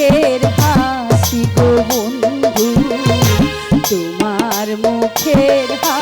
মুখের হাসি গো বন্ধু তোমার মুখের হাসি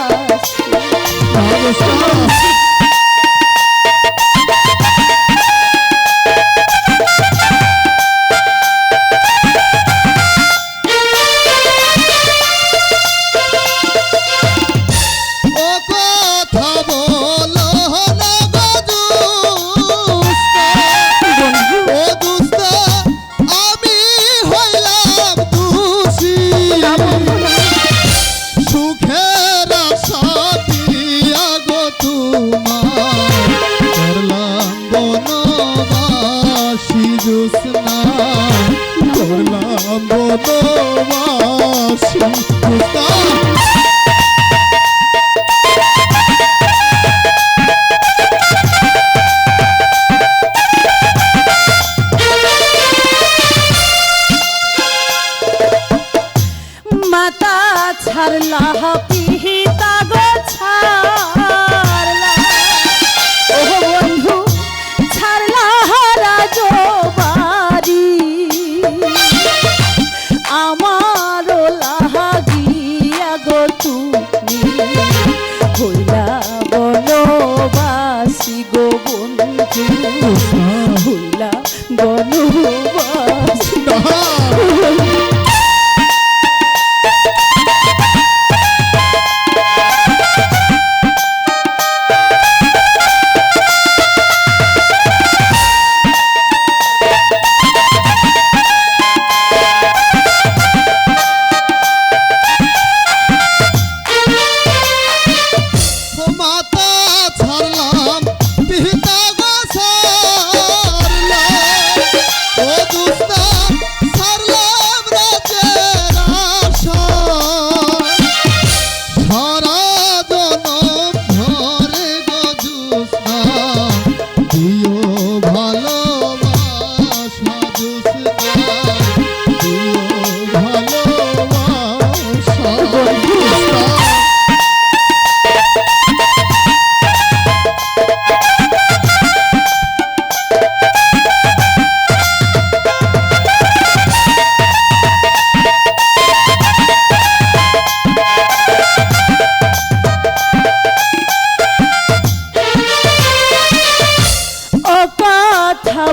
তোমার সুতা মাতা ছাড়লা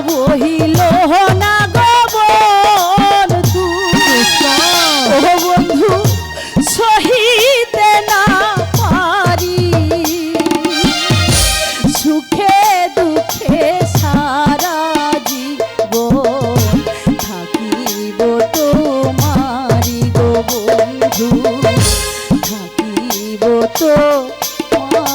বহিল না গবন ও বন্ধু, সহিতে না পারি। সুখে দুঃখে সারা জীব থাকিব তোমারি গো বন্ধু, থাকিব তো মা